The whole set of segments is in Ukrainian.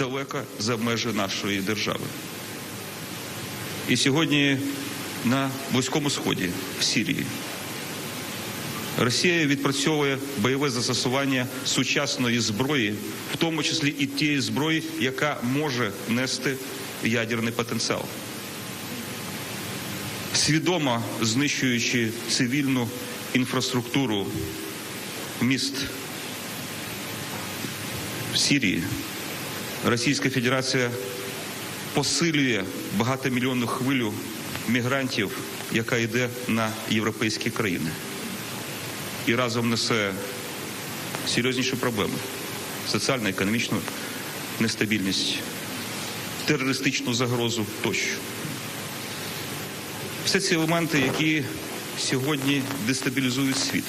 далеко за межі нашої держави. І сьогодні на Близькому Сході, в Сирії, Росія відпрацьовує бойове застосування сучасної зброї, в тому числі і тієї зброї, яка може нести ядерний потенціал. Свідомо знищуючи цивільну інфраструктуру міст в Сирії, Російська Федерація посилює багатомільйонну хвилю мігрантів, яка йде на європейські країни і разом несе серйозніші проблеми: соціально економічну нестабільність, терористичну загрозу тощо. Все ці елементи, які сьогодні дестабілізують світ.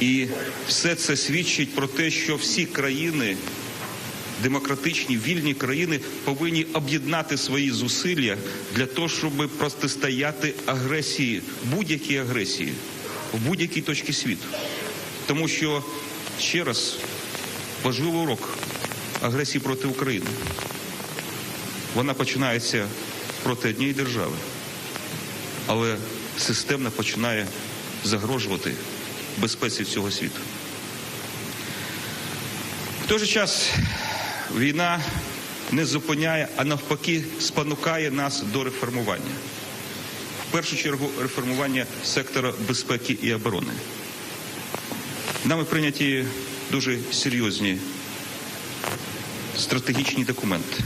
І все це свідчить про те, що всі країни, демократичні, вільні країни, повинні об'єднати свої зусилля для того, щоб протистояти агресії, будь-якій агресії в будь-якій точці світу. Тому що ще раз важливий урок агресії проти України. Вона починається проти однієї держави, але системно починає загрожувати безпеці всього світу. В той же час війна не зупиняє, а навпаки спонукає нас до реформування. В першу чергу реформування сектора безпеки і оборони. Нами прийняті дуже серйозні стратегічні документи,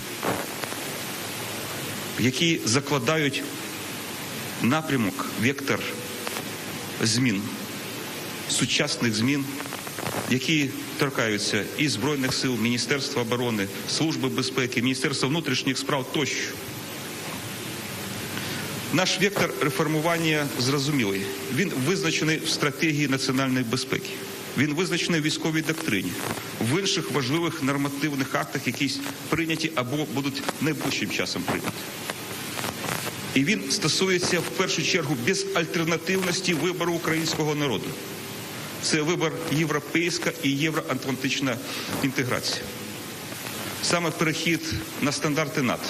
які закладають напрямок, вектор змін, сучасних змін, які торкаються і Збройних сил, Міністерства оборони, Служби безпеки, Міністерства внутрішніх справ тощо. Наш вектор реформування зрозумілий. Він визначений в стратегії національної безпеки. Він визначений в військовій доктрині, в інших важливих нормативних актах, які прийняті або будуть найближчим часом прийняті. І він стосується в першу чергу безальтернативності вибору українського народу. Це вибор європейська і євроатлантична інтеграція. Саме перехід на стандарти НАТО,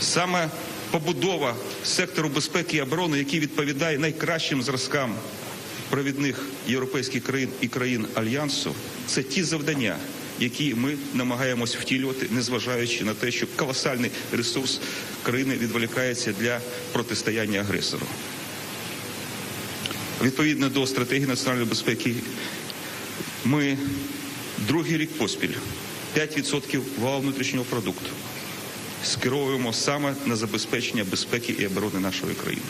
саме побудова сектору безпеки і оборони, який відповідає найкращим зразкам провідних європейських країн і країн альянсу, це ті завдання, які ми намагаємось втілювати, незважаючи на те, що колосальний ресурс країни відволікається для протистояння агресору. Відповідно до стратегії національної безпеки, ми другий рік поспіль 5% валового внутрішнього продукту скеровуємо саме на забезпечення безпеки і оборони нашої країни.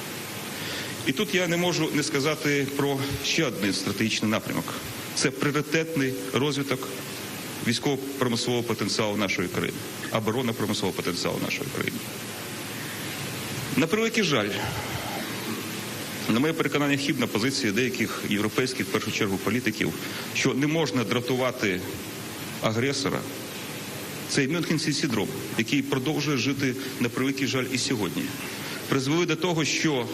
І тут я не можу не сказати про ще один стратегічний напрямок: це пріоритетний розвиток військово-промислового потенціалу нашої країни, оборона промислового потенціалу нашої країни. На превеликий жаль, на моє переконання, хібна позиція деяких європейських в першу чергу політиків, що не можна дратувати агресора. Цей Мюнхенський синдром, який продовжує жити на превеликий жаль і сьогодні, призвели до того, що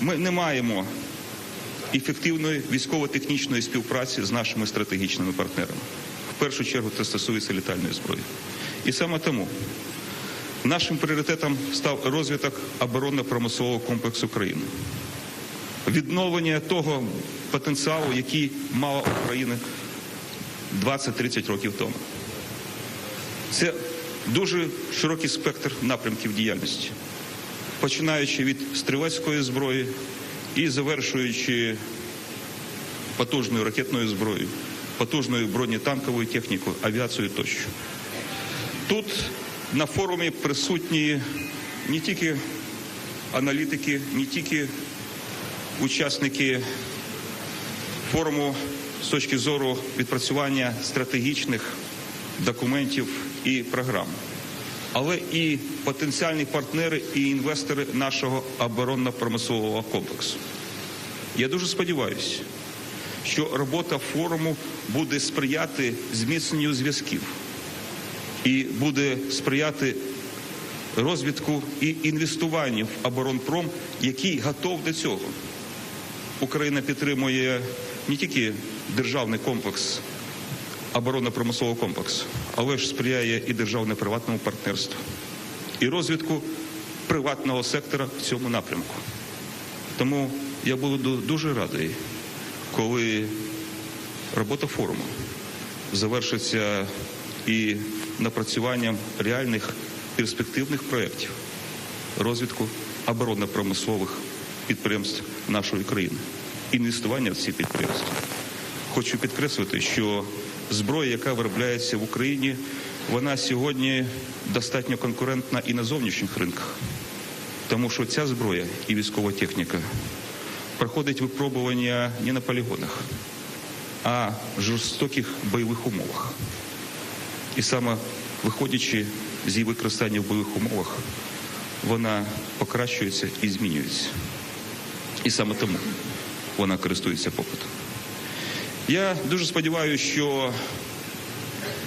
ми не маємо ефективної військово-технічної співпраці з нашими стратегічними партнерами. В першу чергу це стосується літальної зброї. І саме тому нашим пріоритетом став розвиток оборонно-промислового комплексу країни, відновлення того потенціалу, який мала Україна 20-30 років тому. Це дуже широкий спектр напрямків діяльності, починаючи від стрілецької зброї і завершуючи потужною ракетною зброєю, потужною бронетанковою технікою, авіацією тощо. Тут на форумі присутні не тільки аналітики, не тільки учасники форуму з точки зору відпрацювання стратегічних документів і програм, але і потенціальні партнери і інвестори нашого оборонно-промислового комплексу. Я дуже сподіваюся, що робота форуму буде сприяти зміцненню зв'язків і буде сприяти розвитку і інвестуванню в оборонпром, який готов до цього. Україна підтримує не тільки державний комплекс оборонно-промислового комплексу, але ж сприяє і державно-приватному партнерству, і розвитку приватного сектора в цьому напрямку. Тому я буду дуже радий, коли робота форуму завершиться і напрацюванням реальних перспективних проєктів розвитку оборонно-промислових підприємств нашої країни, інвестування в ці підприємства. Хочу підкреслити, що зброя, яка виробляється в Україні, вона сьогодні достатньо конкурентна і на зовнішніх ринках, тому що ця зброя і військова техніка проходить випробування не на полігонах, а в жорстоких бойових умовах. І саме виходячи з її використання в бойових умовах, вона покращується і змінюється. І саме тому вона користується попитом. Я дуже сподіваюся, що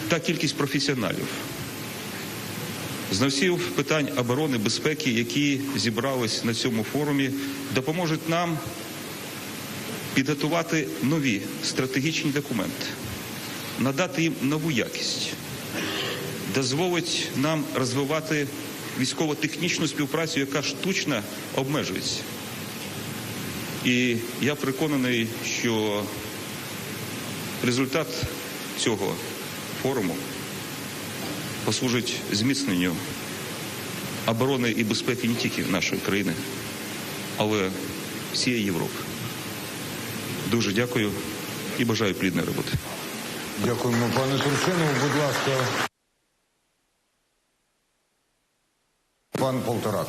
та кількість професіоналів, знавців питань оборони, безпеки, які зібрались на цьому форумі, допоможуть нам підготувати нові стратегічні документи, надати їм нову якість, дозволить нам розвивати військово-технічну співпрацю, яка штучно обмежується. І я переконаний, що результат цього форуму послужить зміцненню оборони і безпеки не тільки нашої країни, але всієї Європи. Дуже дякую і бажаю плідної роботи. Дякуємо, пане Турчинову. Будь ласка. Пан Полторак.